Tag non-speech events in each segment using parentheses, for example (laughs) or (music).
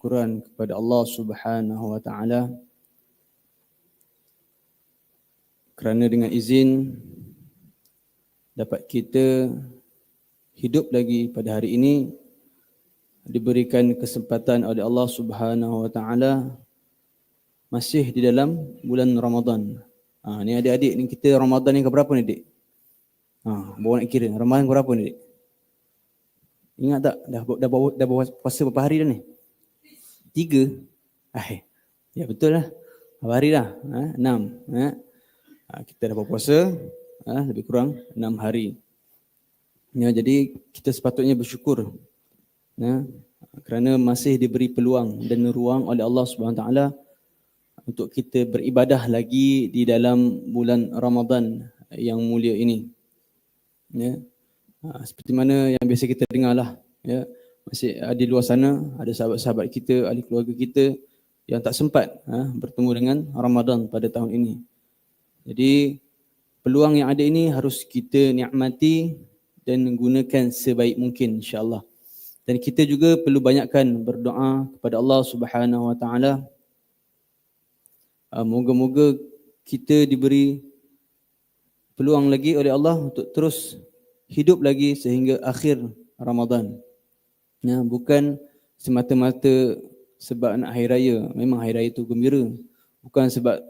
kesyukuran kepada Allah Subhanahu wa taala kerana dengan izin dapat kita hidup lagi pada hari ini diberikan kesempatan oleh Allah Subhanahu wa taala masih di dalam bulan Ramadan. Ha, ni adik-adik ni kita Ramadan ni ke berapa ni dik? Ha, bawa nak kira Ramadan ke berapa ni dik? Ingat tak dah dah bawa dah bawa puasa berapa hari dah ni? Tiga. Ah, ya betul lah. Berapa hari dah? Ha, enam. Ha? Ha, kita dah berpuasa ha, lebih kurang enam hari. Ya, jadi kita sepatutnya bersyukur ya, kerana masih diberi peluang dan ruang oleh Allah Subhanahu taala untuk kita beribadah lagi di dalam bulan Ramadan yang mulia ini. Ya. Ha, seperti mana yang biasa kita dengar lah. Ya. Masih ada luar sana, ada sahabat-sahabat kita, ahli keluarga kita yang tak sempat ha, bertemu dengan Ramadan pada tahun ini. Jadi peluang yang ada ini harus kita nikmati dan gunakan sebaik mungkin insya-Allah. Dan kita juga perlu banyakkan berdoa kepada Allah Subhanahu Wa Taala. Ah, moga-moga kita diberi peluang lagi oleh Allah untuk terus hidup lagi sehingga akhir Ramadan. Ya, bukan semata-mata sebab nak hari raya. Memang hari raya itu gembira. Bukan sebab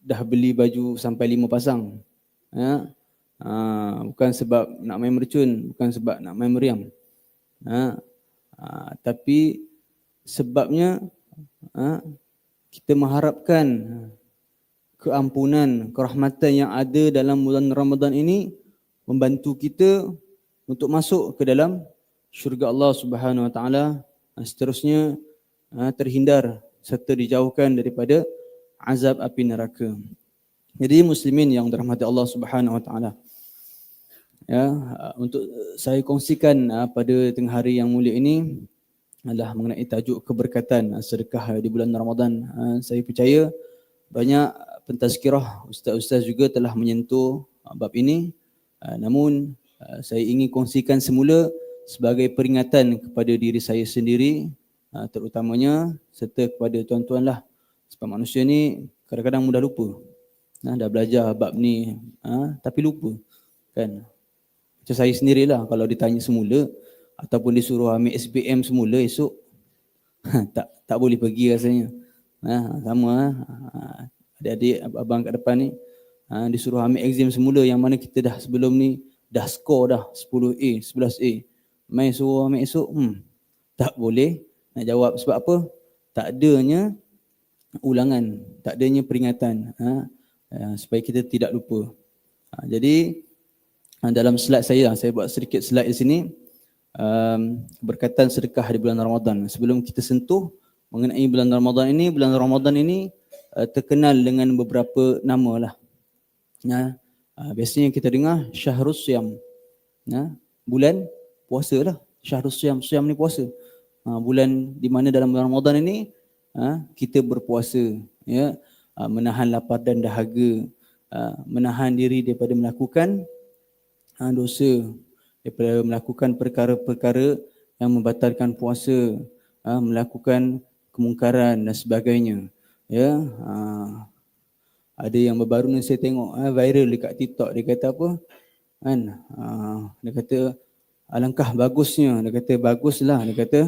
dah beli baju sampai lima pasang. Ya. Ha, bukan sebab nak main mercun, bukan sebab nak main meriam. Ha. Ha, tapi sebabnya ha, kita mengharapkan keampunan, kerahmatan yang ada dalam bulan Ramadan ini membantu kita untuk masuk ke dalam syurga Allah Subhanahu Wa Taala seterusnya ha, terhindar serta dijauhkan daripada azab api neraka. Jadi muslimin yang dirahmati Allah Subhanahu wa taala. Ya, untuk saya kongsikan pada tengah hari yang mulia ini adalah mengenai tajuk keberkatan sedekah di bulan Ramadan. Saya percaya banyak pentazkirah ustaz-ustaz juga telah menyentuh bab ini. Namun saya ingin kongsikan semula sebagai peringatan kepada diri saya sendiri terutamanya serta kepada tuan-tuan lah sebab manusia ni kadang-kadang mudah lupa. Nah, dah belajar bab ni ha, tapi lupa. Kan? Macam saya sendirilah kalau ditanya semula ataupun disuruh ambil SPM semula esok tak tak boleh pergi rasanya. Ha, sama ha, adik-adik abang kat depan ni ha, disuruh ambil exam semula yang mana kita dah sebelum ni dah score dah 10A, 11A. Mai suruh ambil esok, hmm, tak boleh nak jawab sebab apa? Tak adanya ulangan, tak adanya peringatan ha, ya, supaya kita tidak lupa. Ha, jadi ha, dalam slide saya, saya buat sedikit slide di sini um, berkaitan sedekah di bulan Ramadan. Sebelum kita sentuh mengenai bulan Ramadan ini, bulan Ramadan ini uh, terkenal dengan beberapa nama lah. Ya, uh, biasanya kita dengar Syahrul Siyam. Ya, bulan puasa lah. Syahrul Siyam, Siyam ni puasa. Uh, bulan di mana dalam bulan Ramadan ini ha, kita berpuasa ya. Ha, menahan lapar dan dahaga. Ha, menahan diri daripada melakukan ha, dosa. Daripada melakukan perkara-perkara yang membatalkan puasa. Ha, melakukan kemungkaran dan sebagainya ya. Ha, ada yang baru ni saya tengok ha, viral dekat TikTok dia kata apa? Kan? Ha, dia kata alangkah bagusnya dia kata baguslah dia kata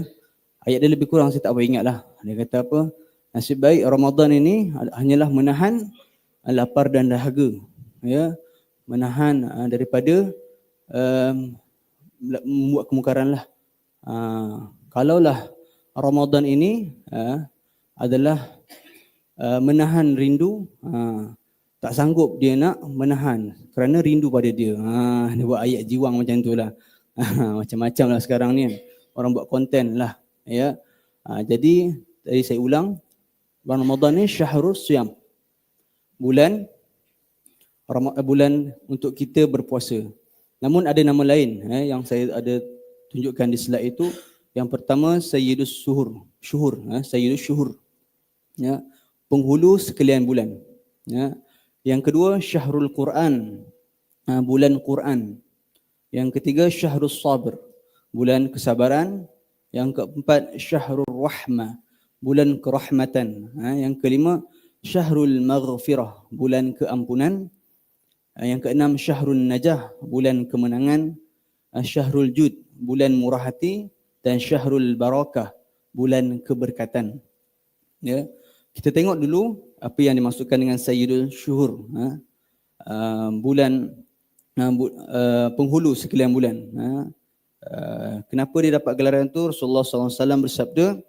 ayat dia lebih kurang saya tak apa ingat lah. Dia kata apa? Nasib baik Ramadan ini hanyalah menahan lapar dan dahaga. Ya, menahan uh, daripada um, membuat kemungkaran lah. Uh, kalaulah Ramadan ini uh, adalah uh, menahan rindu, uh, tak sanggup dia nak menahan kerana rindu pada dia. Uh, dia buat ayat jiwang macam tu lah. (laughs) Macam-macam lah sekarang ni. Orang buat konten lah ya. Ha, jadi tadi saya ulang bulan Ramadan ni syahrul siyam. Bulan eh, bulan untuk kita berpuasa. Namun ada nama lain eh, yang saya ada tunjukkan di slide itu. Yang pertama sayyidus syuhur syuhur eh, sayyidus syuhur ya. Penghulu sekalian bulan ya. Yang kedua syahrul quran ha, bulan quran yang ketiga syahrul sabr bulan kesabaran Yang keempat syahrul rahmah, bulan kerahmatan. Ha, yang kelima syahrul maghfirah, bulan keampunan. Ha, yang keenam syahrul najah, bulan kemenangan. Ha, syahrul jud, bulan murah hati dan syahrul barakah, bulan keberkatan. Ya. Kita tengok dulu apa yang dimaksudkan dengan sayyidul syuhur. Ha. Uh, bulan uh, penghulu sekalian bulan. Ha. Uh, kenapa dia dapat gelaran itu? Rasulullah SAW bersabda,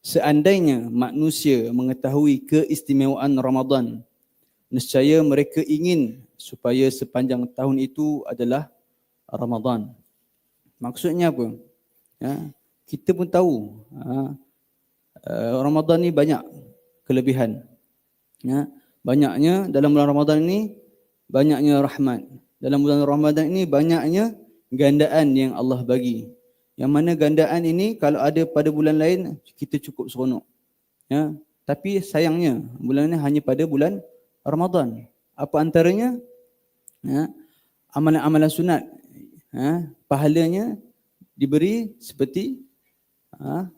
seandainya manusia mengetahui keistimewaan Ramadan, nescaya mereka ingin supaya sepanjang tahun itu adalah Ramadan. Maksudnya apa? Ya, kita pun tahu uh, uh, Ramadan ni banyak kelebihan. Ya, banyaknya dalam bulan Ramadan ini banyaknya rahmat. Dalam bulan Ramadan ini banyaknya gandaan yang Allah bagi. Yang mana gandaan ini kalau ada pada bulan lain kita cukup seronok. Ya, tapi sayangnya bulan ini hanya pada bulan Ramadan. Apa antaranya? Ya, amalan-amalan sunat. Ya, pahalanya diberi seperti ha,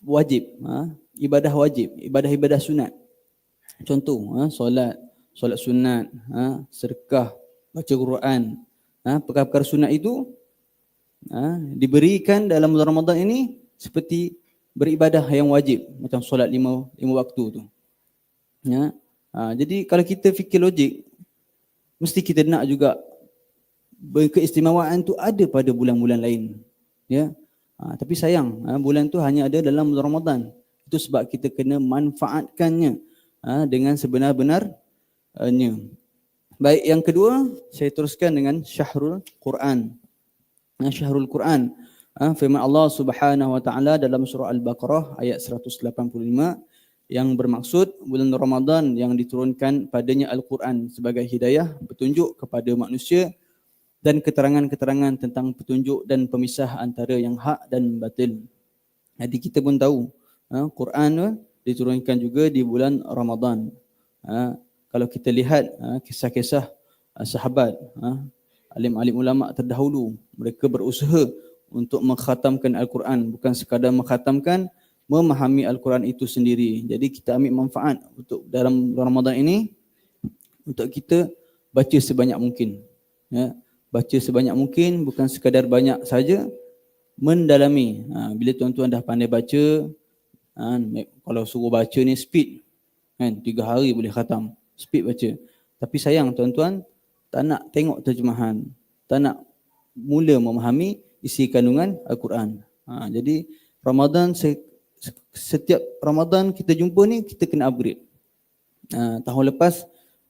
wajib, ha, ibadah wajib, ibadah-ibadah sunat. Contoh, ha, solat, solat sunat, ha, sedekah, baca Quran, ha, perkara-perkara sunat itu ha, diberikan dalam bulan Ramadan ini seperti beribadah yang wajib macam solat lima lima waktu tu. Ya. Ha, jadi kalau kita fikir logik mesti kita nak juga keistimewaan tu ada pada bulan-bulan lain. Ya. Ha, tapi sayang ha, bulan tu hanya ada dalam bulan Ramadan. Itu sebab kita kena manfaatkannya ha, dengan sebenar-benarnya. Baik, yang kedua, saya teruskan dengan Syahrul Quran. Syahrul Quran. Ha, firman Allah Subhanahu wa taala dalam surah Al-Baqarah ayat 185 yang bermaksud bulan Ramadan yang diturunkan padanya Al-Quran sebagai hidayah petunjuk kepada manusia dan keterangan-keterangan tentang petunjuk dan pemisah antara yang hak dan batil. Jadi kita pun tahu ha, Quran diturunkan juga di bulan Ramadan. Ha, kalau kita lihat ha, kisah-kisah ha, sahabat, ha, alim-alim ulama terdahulu, mereka berusaha untuk mengkhatamkan Al-Quran, bukan sekadar mengkhatamkan, memahami Al-Quran itu sendiri. Jadi kita ambil manfaat untuk dalam Ramadan ini, untuk kita baca sebanyak mungkin. Ya, baca sebanyak mungkin, bukan sekadar banyak saja, mendalami. Ha, bila tuan-tuan dah pandai baca, ha, kalau suruh baca ni speed, kan, tiga hari boleh khatam speed baca. Tapi sayang tuan-tuan, tak nak tengok terjemahan. Tak nak mula memahami isi kandungan Al-Quran. Ha, jadi Ramadan, setiap Ramadan kita jumpa ni, kita kena upgrade. Ha, tahun lepas,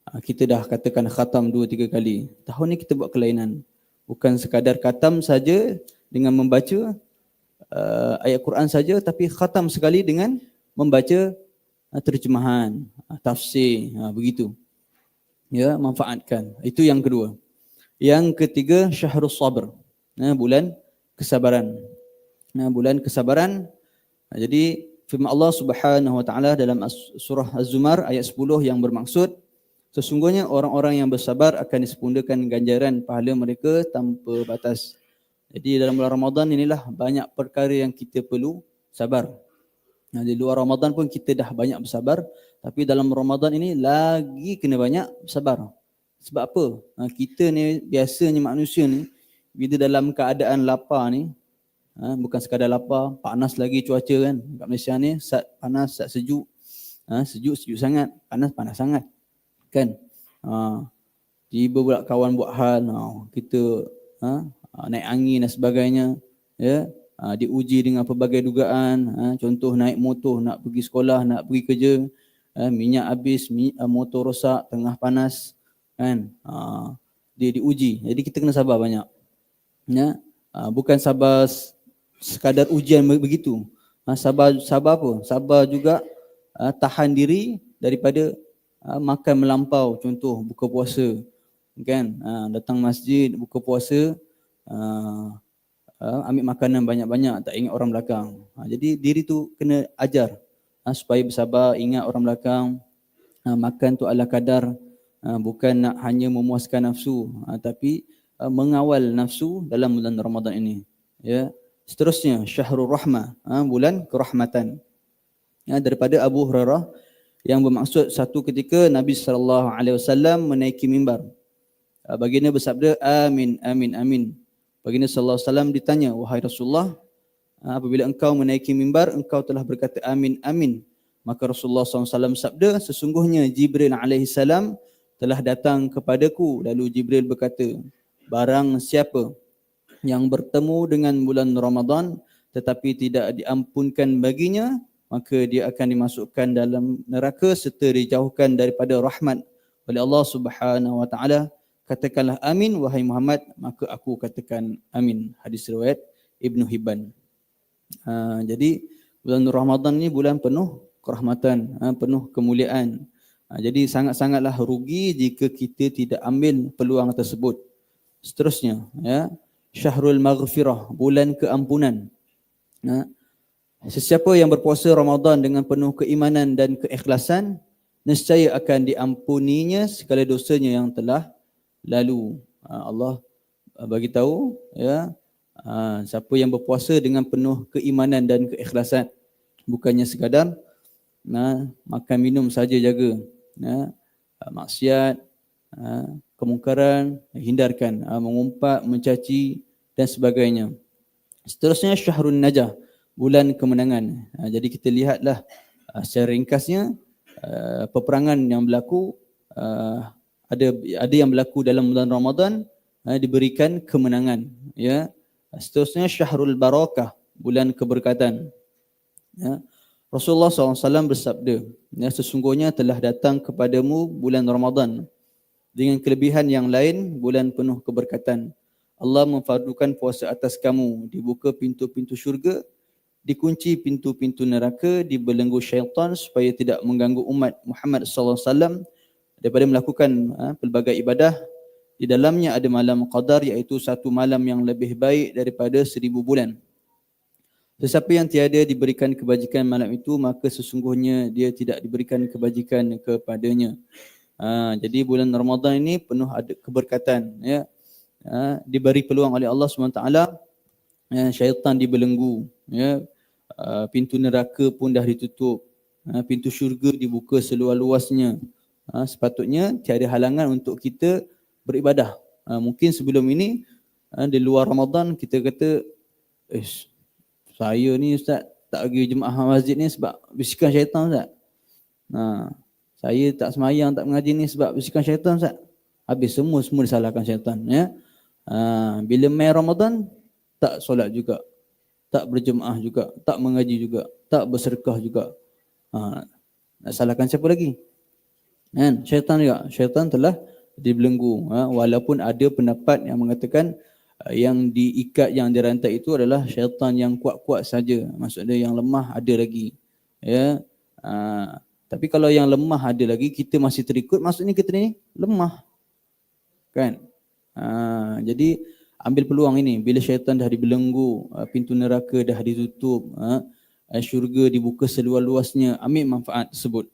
ha, kita dah katakan khatam dua tiga kali. Tahun ni kita buat kelainan. Bukan sekadar khatam saja dengan membaca uh, ayat Quran saja, tapi khatam sekali dengan membaca terjemahan, uh, tafsir, uh, begitu. Ya, manfaatkan. Itu yang kedua. Yang ketiga syahrul sabr. Nah, bulan kesabaran. Nah, bulan kesabaran. Jadi firman Allah Subhanahu wa taala dalam surah Az-Zumar ayat 10 yang bermaksud sesungguhnya orang-orang yang bersabar akan disepundakan ganjaran pahala mereka tanpa batas. Jadi dalam bulan Ramadan inilah banyak perkara yang kita perlu sabar. Nah, di luar Ramadan pun kita dah banyak bersabar. Tapi dalam Ramadan ini lagi kena banyak bersabar. Sebab apa? Ha, kita ni biasanya manusia ni bila dalam keadaan lapar ni ha, bukan sekadar lapar, panas lagi cuaca kan. Kat Malaysia ni saat panas, saat sejuk. Ha, sejuk, sejuk sangat. Panas, panas sangat. Kan? Ha, tiba pula kawan buat hal, ha, kita ha, naik angin dan sebagainya. Ya, uh, diuji dengan pelbagai dugaan uh, contoh naik motor nak pergi sekolah nak pergi kerja uh, minyak habis mi, uh, motor rosak tengah panas kan? Dia diuji. Jadi kita kena sabar banyak. Ya? Bukan sabar sekadar ujian begitu. Sabar sabar apa? Sabar juga tahan diri daripada uh, makan melampau. Contoh buka puasa kan? Datang masjid buka puasa uh, ambil makanan banyak-banyak tak ingat orang belakang. Uh, jadi diri tu kena ajar uh, supaya bersabar ingat orang belakang. Uh, makan tu ala kadar uh, bukan nak hanya memuaskan nafsu uh, tapi uh, mengawal nafsu dalam bulan Ramadan ini. Ya. Seterusnya Syahrul Rahmah, ha, bulan kerahmatan. Ya, daripada Abu Hurairah yang bermaksud satu ketika Nabi sallallahu alaihi wasallam menaiki mimbar. Baginda bersabda amin amin amin. Baginda sallallahu alaihi wasallam ditanya wahai Rasulullah ha, apabila engkau menaiki mimbar engkau telah berkata amin amin. Maka Rasulullah SAW sabda sesungguhnya Jibril alaihi salam telah datang kepadaku lalu Jibril berkata barang siapa yang bertemu dengan bulan Ramadan tetapi tidak diampunkan baginya maka dia akan dimasukkan dalam neraka serta dijauhkan daripada rahmat oleh Allah Subhanahu wa taala katakanlah amin wahai Muhammad maka aku katakan amin. Hadis riwayat Ibnu Hibban. Ha, jadi bulan Ramadan ni bulan penuh kerahmatan ha, penuh kemuliaan. Ha, jadi sangat-sangatlah rugi jika kita tidak ambil peluang tersebut. Seterusnya ya Syahrul Maghfirah bulan keampunan. Ha, Sesiapa yang berpuasa Ramadan dengan penuh keimanan dan keikhlasan, nescaya akan diampuninya segala dosanya yang telah lalu. Ha, Allah bagi tahu ya ha, siapa yang berpuasa dengan penuh keimanan dan keikhlasan bukannya sekadar nah makan minum saja jaga ya maksiat kemungkaran hindarkan mengumpat mencaci dan sebagainya seterusnya syahrun najah bulan kemenangan. Jadi kita lihatlah secara ringkasnya peperangan yang berlaku ada ada yang berlaku dalam bulan Ramadan uh, diberikan kemenangan ya. Seterusnya Syahrul Barakah, bulan keberkatan. Ya. Rasulullah SAW bersabda, ya, sesungguhnya telah datang kepadamu bulan Ramadan dengan kelebihan yang lain, bulan penuh keberkatan. Allah memfardukan puasa atas kamu, dibuka pintu-pintu syurga dikunci pintu-pintu neraka, dibelenggu syaitan supaya tidak mengganggu umat Muhammad sallallahu alaihi wasallam daripada melakukan ha, pelbagai ibadah. Di dalamnya ada malam qadar iaitu satu malam yang lebih baik daripada seribu bulan. Sesiapa yang tiada diberikan kebajikan malam itu maka sesungguhnya dia tidak diberikan kebajikan kepadanya. Ha, jadi bulan Ramadan ini penuh ada keberkatan ya. Ha, diberi peluang oleh Allah SWT ya, syaitan dibelenggu ya uh, pintu neraka pun dah ditutup uh, pintu syurga dibuka seluas-luasnya uh, sepatutnya tiada halangan untuk kita beribadah uh, mungkin sebelum ini uh, di luar Ramadan kita kata eh saya ni ustaz tak pergi jemaah masjid ni sebab bisikan syaitan ustaz uh, saya tak semayang tak mengaji ni sebab bisikan syaitan ustaz habis semua semua disalahkan syaitan ya uh, bila mai Ramadan tak solat juga, tak berjemaah juga, tak mengaji juga, tak berserkah juga. Ha, nak salahkan siapa lagi? Kan? Syaitan juga. Syaitan telah dibelenggu. Ha, walaupun ada pendapat yang mengatakan uh, yang diikat, yang dirantai itu adalah syaitan yang kuat-kuat saja. Maksudnya yang lemah ada lagi. Ya. Ha, tapi kalau yang lemah ada lagi, kita masih terikut, maksudnya kita ni lemah. Kan? Ha, jadi, ambil peluang ini bila syaitan dah dibelenggu uh, pintu neraka dah ditutup uh, syurga dibuka seluas-luasnya ambil manfaat tersebut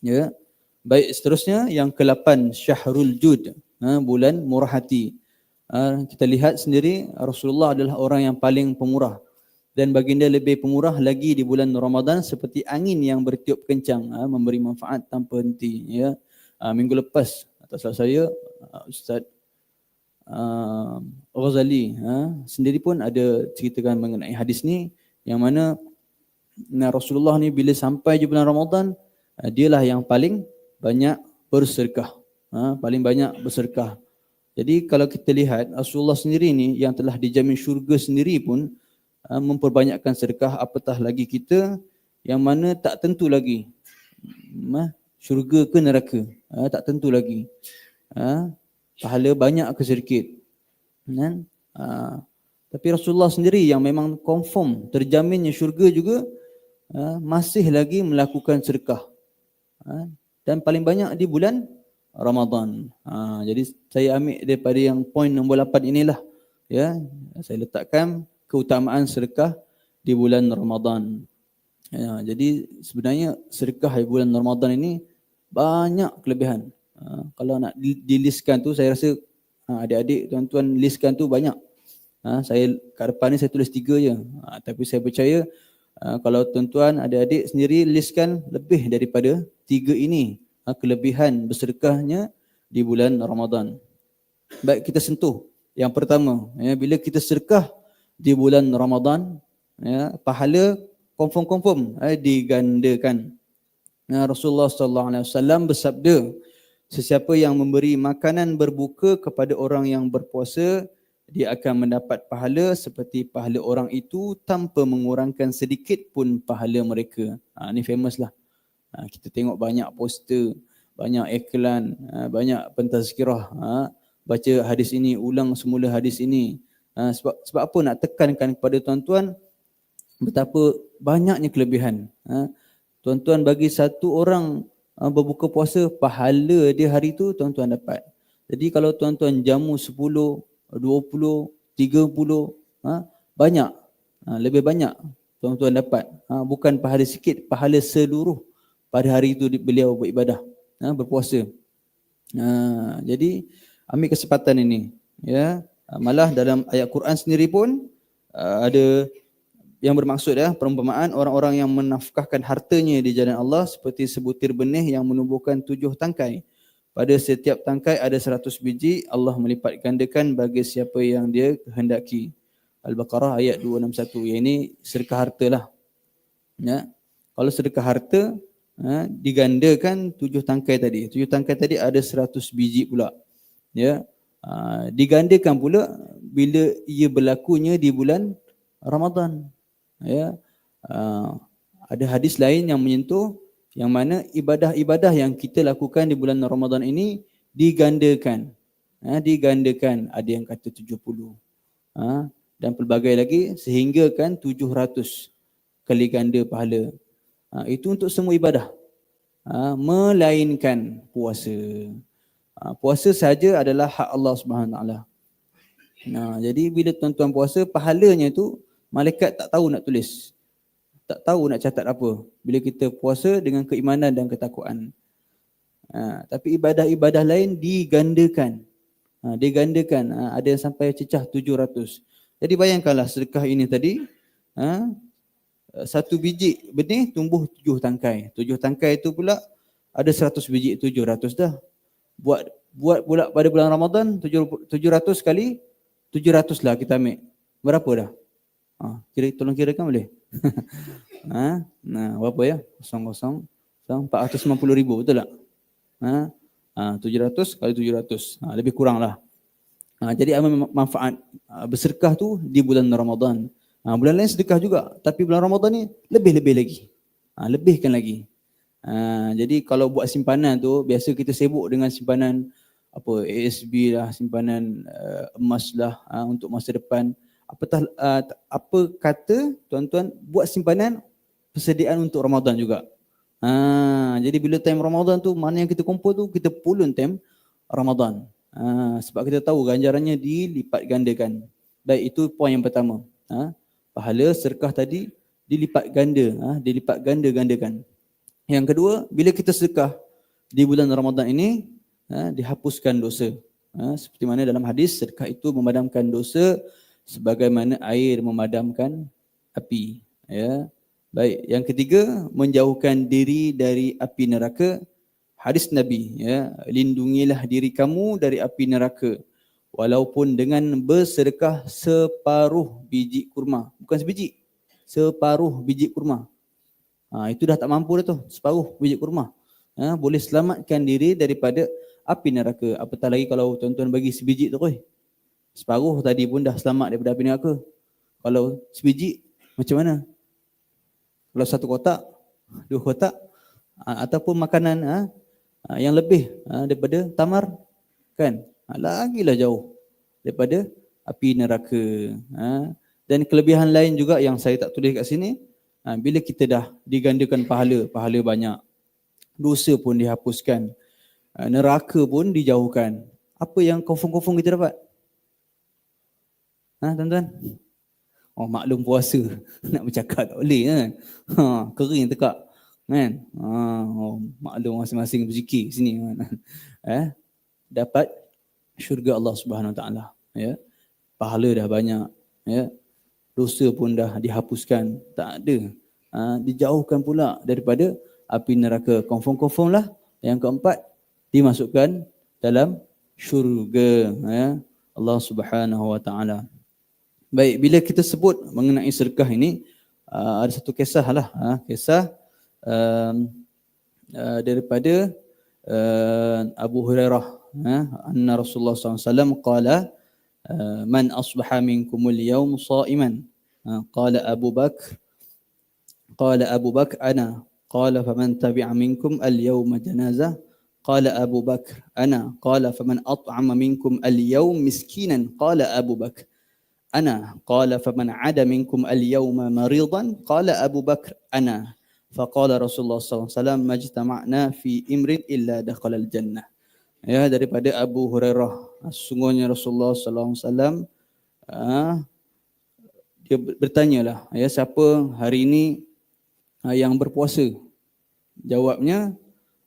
ya baik seterusnya yang ke-8 Syahrul Jud uh, bulan murah hati kita lihat sendiri Rasulullah adalah orang yang paling pemurah. Dan baginda lebih pemurah lagi di bulan Ramadan seperti angin yang bertiup kencang memberi manfaat tanpa henti ya. Minggu lepas atas saya Ustaz uh, Ghazali ha, sendiri pun ada ceritakan mengenai hadis ni yang mana nah, Rasulullah ni bila sampai je bulan Ramadan uh, dialah yang paling banyak berserkah ha, paling banyak berserkah jadi kalau kita lihat Rasulullah sendiri ni yang telah dijamin syurga sendiri pun uh, memperbanyakkan sedekah apatah lagi kita yang mana tak tentu lagi uh, syurga ke neraka uh, tak tentu lagi uh, pahala banyak ke sedikit. Kan? Ha. Tapi Rasulullah sendiri yang memang confirm terjaminnya syurga juga ha, masih lagi melakukan sedekah. Ha. Dan paling banyak di bulan Ramadan. Ha. Jadi saya ambil daripada yang poin nombor 8 inilah. Ya, saya letakkan keutamaan sedekah di bulan Ramadan. Ya, jadi sebenarnya sedekah di bulan Ramadan ini banyak kelebihan. Ha, kalau nak dilistkan tu saya rasa ha, adik-adik tuan-tuan listkan tu banyak. Ha, saya kat depan ni saya tulis tiga je. Ha, tapi saya percaya uh, kalau tuan-tuan adik-adik sendiri listkan lebih daripada tiga ini uh, kelebihan bersedekahnya di bulan Ramadan. Baik kita sentuh. Yang pertama, ya, bila kita sedekah di bulan Ramadan, ya, pahala confirm-confirm eh, digandakan. Ya, Rasulullah sallallahu alaihi wasallam bersabda, sesiapa yang memberi makanan berbuka kepada orang yang berpuasa, dia akan mendapat pahala seperti pahala orang itu tanpa mengurangkan sedikit pun pahala mereka. Ha, ini famous lah. Ha, kita tengok banyak poster, banyak iklan, ha, banyak pentazkirah. Ha, baca hadis ini, ulang semula hadis ini. Ha, sebab sebab apa nak tekankan kepada tuan-tuan betapa banyaknya kelebihan. Ha, tuan-tuan bagi satu orang ha, berbuka puasa, pahala dia hari itu tuan-tuan dapat. Jadi kalau tuan-tuan jamu 10, 20, 30, ha, banyak. Ha, lebih banyak tuan-tuan dapat. Ha, bukan pahala sikit, pahala seluruh pada hari itu beliau beribadah, ha, berpuasa. Ha, jadi ambil kesempatan ini. ya Malah dalam ayat Quran sendiri pun uh, ada yang bermaksud ya perumpamaan orang-orang yang menafkahkan hartanya di jalan Allah seperti sebutir benih yang menumbuhkan tujuh tangkai. Pada setiap tangkai ada seratus biji, Allah melipat gandakan bagi siapa yang dia kehendaki. Al-Baqarah ayat 261. Yang ini sedekah harta lah. Ya. Kalau sedekah harta, ha, digandakan tujuh tangkai tadi. Tujuh tangkai tadi ada seratus biji pula. Ya. Ha, digandakan pula bila ia berlakunya di bulan Ramadan. Ya. Ha, ada hadis lain yang menyentuh yang mana ibadah-ibadah yang kita lakukan di bulan Ramadan ini digandakan. Ha, digandakan. Ada yang kata 70. Ha, dan pelbagai lagi sehingga kan 700 kali ganda pahala. Ha, itu untuk semua ibadah. Ha, melainkan puasa. Ha, puasa saja adalah hak Allah Subhanahu Taala. Nah, jadi bila tuan-tuan puasa, pahalanya tu malaikat tak tahu nak tulis tak tahu nak catat apa bila kita puasa dengan keimanan dan ketakwaan. Ha, tapi ibadah-ibadah lain digandakan. Ha, digandakan. Ha, ada yang sampai cecah 700. Jadi bayangkanlah sedekah ini tadi. Ha, satu biji benih tumbuh tujuh tangkai. Tujuh tangkai itu pula ada seratus biji tujuh ratus dah. Buat buat pula pada bulan Ramadan tujuh ratus kali tujuh ratus lah kita ambil. Berapa dah? Ha, kira, tolong kirakan boleh? Ha? Nah, berapa ya? Kosong kosong. Empat ratus lima puluh ribu, betul tak? Ha? Ha, tujuh ratus kali tujuh ratus. Ha, lebih kurang lah. Ha, jadi apa manfaat ha, bersedekah tu di bulan Ramadan. Ha, bulan lain sedekah juga. Tapi bulan Ramadan ni lebih-lebih lagi. Ha, lebihkan lagi. Ha, jadi kalau buat simpanan tu, biasa kita sibuk dengan simpanan apa ASB lah, simpanan uh, emas lah uh, untuk masa depan apatah uh, apa kata tuan-tuan buat simpanan persediaan untuk Ramadan juga. Ha, jadi bila time Ramadan tu mana yang kita kumpul tu kita pulun time Ramadan. Ha, sebab kita tahu ganjarannya dilipat gandakan. Baik itu poin yang pertama. Ha, pahala sedekah tadi dilipat ganda, ha, dilipat ganda gandakan. Yang kedua, bila kita sedekah di bulan Ramadan ini ha, dihapuskan dosa. Ha, seperti mana dalam hadis sedekah itu memadamkan dosa sebagaimana air memadamkan api ya. Baik yang ketiga menjauhkan diri dari api neraka. Hadis nabi ya lindungilah diri kamu dari api neraka walaupun dengan bersedekah separuh biji kurma. Bukan sebiji separuh biji kurma. Ha, itu dah tak mampu dah tu separuh biji kurma. Ha, boleh selamatkan diri daripada api neraka. Apatah lagi kalau tuan-tuan bagi sebiji tu koi Separuh tadi pun dah selamat daripada api neraka. Kalau sebiji macam mana? Kalau satu kotak, dua kotak ataupun makanan ha, yang lebih ha, daripada tamar kan? Lagilah jauh daripada api neraka. Ha. Dan kelebihan lain juga yang saya tak tulis kat sini, ha, bila kita dah digandakan pahala, pahala banyak. Dosa pun dihapuskan. Ha, neraka pun dijauhkan. Apa yang confirm-confirm kita dapat? Ha tuan-tuan? Oh maklum puasa. (laughs) Nak bercakap tak boleh kan. Ha kering tekak. Kan? Ha oh, maklum masing-masing berzikir sini kan. (laughs) Eh dapat syurga Allah Subhanahu Wa Taala ya. pahala dah banyak ya dosa pun dah dihapuskan tak ada ha, dijauhkan pula daripada api neraka confirm-confirm lah yang keempat dimasukkan dalam syurga ya Allah Subhanahu wa taala baik bila kita sebut mengenai sedekah ini uh, ada satu kisah lah uh, kisah um, uh, daripada uh, Abu Hurairah uh, anna Rasulullah SAW qala uh, man asbaha minkumul yawm sa'iman uh, qala Abu Bakr qala Abu Bakr ana qala faman tabi'a minkum al yawma janazah قال أبو بكر أنا قال فمن أطعم منكم اليوم مسكينا قال أبو بكر ana qala fa man ada minkum al yawma maridan? Qala abu bakr ana. Fa rasulullah sallallahu alaihi wasallam majtama'na fi imrin illa dakhala al jannah ya daripada abu hurairah. Sungguhnya rasulullah sallallahu alaihi wasallam ah, dia bertanyalah ya siapa hari ini ah, yang berpuasa? Jawabnya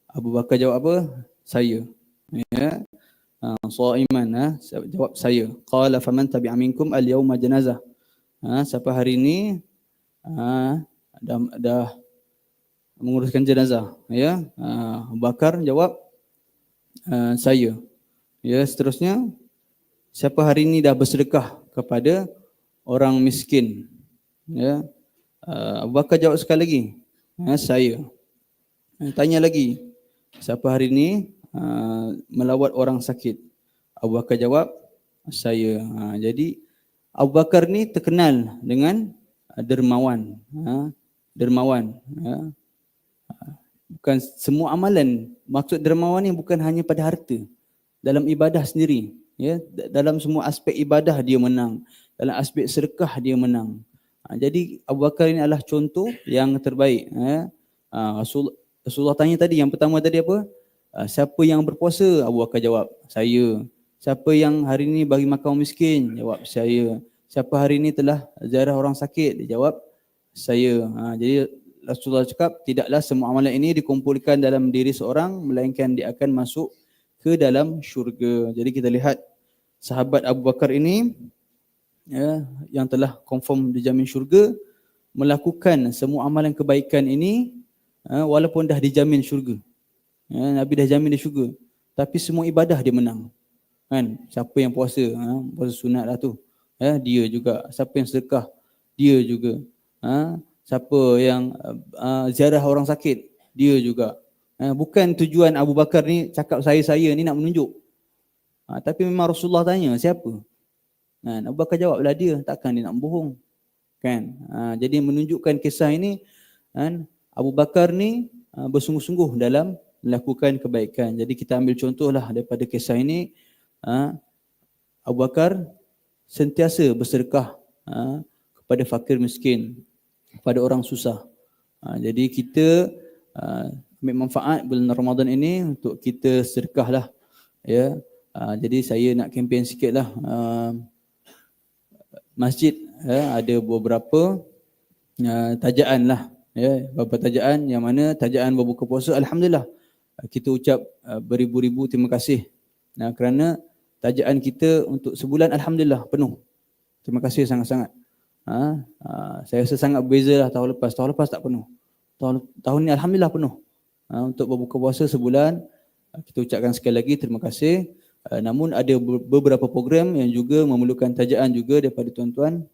abu bakar jawab apa? Saya. Ya Uh, Sa'iman ha? jawab saya. Faman tabi'a minkum al-yawma janazah. Ha, siapa hari ini ha, dah, dah menguruskan jenazah ya Abu Bakar jawab uh, saya ya seterusnya siapa hari ini dah bersedekah kepada orang miskin ya uh, Abu Bakar jawab sekali lagi ya, saya tanya lagi Siapa hari ini uh, melawat orang sakit? Abu Bakar jawab, saya. Uh, jadi Abu Bakar ni terkenal dengan uh, dermawan. Uh, dermawan. Uh, bukan semua amalan. Maksud dermawan ni bukan hanya pada harta. Dalam ibadah sendiri. Ya, dalam semua aspek ibadah dia menang. Dalam aspek sedekah dia menang. Uh, jadi Abu Bakar ini adalah contoh yang terbaik. Uh, Rasul, Rasulullah tanya tadi, yang pertama tadi apa? Uh, siapa yang berpuasa? Abu Bakar jawab, saya. Siapa yang hari ini bagi makan miskin? Jawab, saya. Siapa hari ini telah ziarah orang sakit? Dia jawab, saya. Ha, jadi Rasulullah cakap, tidaklah semua amalan ini dikumpulkan dalam diri seorang, melainkan dia akan masuk ke dalam syurga. Jadi kita lihat sahabat Abu Bakar ini, ya, yang telah confirm dijamin syurga, melakukan semua amalan kebaikan ini ha, walaupun dah dijamin syurga. Ha, Nabi dah jamin dia syurga. Tapi semua ibadah dia menang. Kan? Siapa yang puasa, ha, puasa sunat lah tu. Ya, dia juga. Siapa yang sedekah, dia juga. Ha, siapa yang uh, ziarah orang sakit, dia juga. Ha, bukan tujuan Abu Bakar ni cakap saya-saya ni nak menunjuk. Ha, tapi memang Rasulullah tanya, siapa? Ha, Abu Bakar jawablah dia, takkan dia nak bohong. Kan? Ha, jadi menunjukkan kisah ini, kan? Abu Bakar ni uh, bersungguh-sungguh dalam melakukan kebaikan. Jadi kita ambil contohlah daripada kisah ini. Uh, Abu Bakar sentiasa bersedekah uh, kepada fakir miskin, kepada orang susah. Jadi kita ambil manfaat bulan Ramadan ini untuk kita sedekah lah. Ya. Jadi saya nak kempen sikit lah. Masjid ya, ada beberapa tajaan lah ya beberapa tajaan yang mana tajaan berbuka puasa alhamdulillah kita ucap uh, beribu-ribu terima kasih. Nah kerana tajaan kita untuk sebulan alhamdulillah penuh. Terima kasih sangat-sangat. Ha, ha saya rasa sangat berbeza lah tahun lepas. Tahun lepas tak penuh. Tahun tahun ni alhamdulillah penuh. Ha, untuk berbuka puasa sebulan kita ucapkan sekali lagi terima kasih. Uh, namun ada beberapa program yang juga memerlukan tajaan juga daripada tuan-tuan.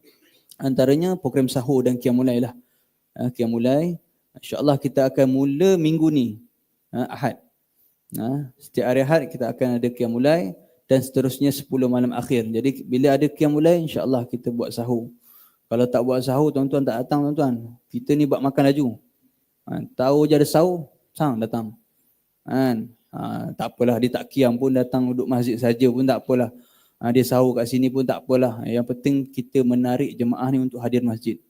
Antaranya program sahur dan qiyamul lah. Uh, kita mulai. Insyaallah kita akan mula minggu ni uh, Ahad. Uh, setiap hari Ahad kita akan ada qiyam mulai dan seterusnya 10 malam akhir. Jadi bila ada qiyam mulai insyaallah kita buat sahur. Kalau tak buat sahur tuan-tuan tak datang tuan-tuan. Kita ni buat makan laju. Uh, tahu je ada sahur sang datang. Kan uh, tak apalah dia tak qiyam pun datang duduk masjid saja pun tak apalah. Uh, dia sahur kat sini pun tak apalah. Yang penting kita menarik jemaah ni untuk hadir masjid.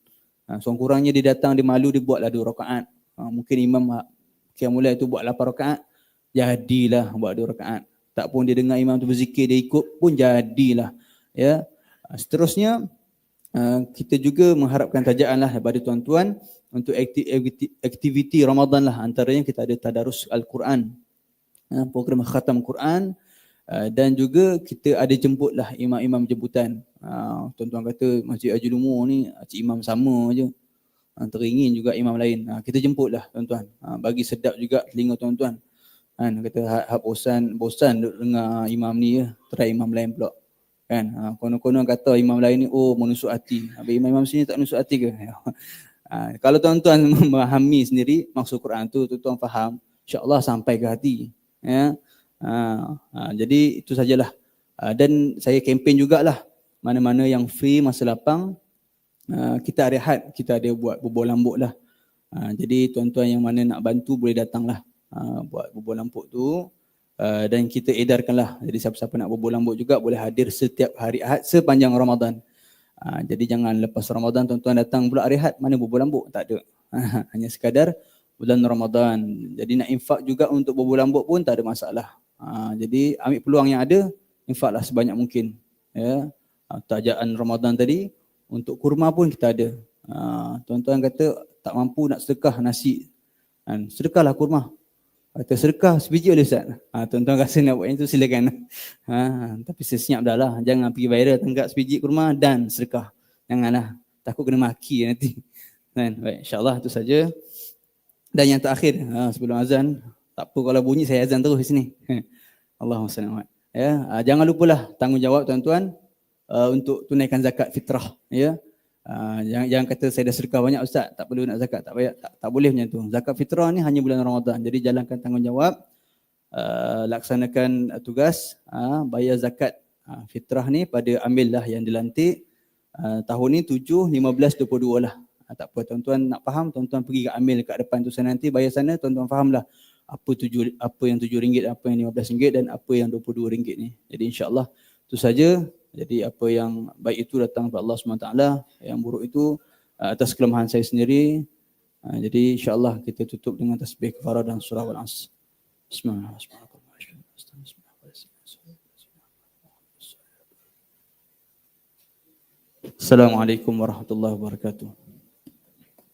Ha, seorang kurangnya dia datang, dia malu, dia buatlah dua rakaat. Ha, mungkin imam yang mulai tu buat lapan rakaat, jadilah buat dua rakaat. Tak pun dia dengar imam tu berzikir, dia ikut pun jadilah. Ya. Seterusnya, ha, kita juga mengharapkan tajaan lah daripada tuan-tuan untuk aktiviti, aktiviti Ramadan lah. Antaranya kita ada tadarus Al-Quran. program khatam Quran. dan juga kita ada jemputlah imam-imam jemputan. Ha, tuan-tuan kata Masjid Haji Lumur ni cik imam sama je. Ha, teringin juga imam lain. Ha, kita jemputlah tuan-tuan. Ha, bagi sedap juga telinga tuan-tuan. Kan kata hak, bosan bosan dengar imam ni ya. Try imam lain pula. Kan ha, konon-konon kata imam lain ni oh menusuk hati. Habis imam-imam sini tak menusuk hati ke? (laughs) Ha, kalau tuan-tuan (laughs) memahami sendiri maksud Quran tu, tuan-tuan faham, insya-Allah sampai ke hati. Ya. Ha, ha, jadi itu sajalah. Ha, dan saya kempen jugalah mana-mana yang free masa lapang uh, kita rehat, kita ada buat bubur lambuk lah. Uh, jadi tuan-tuan yang mana nak bantu boleh datanglah uh, buat bubur lambuk tu uh, dan kita edarkanlah. Jadi siapa-siapa nak bubur lambuk juga boleh hadir setiap hari Ahad sepanjang Ramadan. Uh, jadi jangan lepas Ramadan tuan-tuan datang pula rehat, mana bubur lambuk? Tak ada. (laughs) Hanya sekadar bulan Ramadan. Jadi nak infak juga untuk bubur lambuk pun tak ada masalah. Uh, jadi ambil peluang yang ada, infaklah sebanyak mungkin. Ya. Ah, tajaan Ramadan tadi untuk kurma pun kita ada. Ha, tuan-tuan kata tak mampu nak sedekah nasi. Kan? Sedekahlah kurma. Kata sedekah sebiji oleh Ustaz. Ha, tuan-tuan rasa nak buat yang tu silakan. Ha, tapi sesenyap dah lah. Jangan pergi viral tanggap sebiji kurma dan sedekah. Janganlah. Takut kena maki nanti. Kan? Baik, insyaAllah itu saja. Dan yang terakhir, ha, sebelum azan, tak apa kalau bunyi saya azan terus di sini. (laughs) Allahumma sallam. Ya, jangan lupalah tanggungjawab tuan-tuan uh, untuk tunaikan zakat fitrah ya. Uh, yang yang kata saya dah sedekah banyak ustaz. Tak perlu nak zakat tak payah tak, tak boleh macam tu. Zakat fitrah ni hanya bulan Ramadan. Jadi jalankan tanggungjawab uh, laksanakan tugas uh, bayar zakat uh, fitrah ni pada amillah yang dilantik. Uh, tahun ni 7 15 22 lah. Uh, tak apa tuan-tuan nak faham tuan-tuan pergi ke amil kat depan tu sana nanti bayar sana tuan-tuan fahamlah apa tujuh apa yang tujuh ringgit apa yang lima belas ringgit dan apa yang dua puluh dua ringgit ni. Jadi insyaallah itu saja jadi apa yang baik itu datang kepada Allah SWT, yang buruk itu uh, atas kelemahan saya sendiri. Uh, jadi insyaAllah kita tutup dengan tasbih kafara dan surah wal-as. Bismillahirrahmanirrahim. Assalamualaikum warahmatullahi wabarakatuh.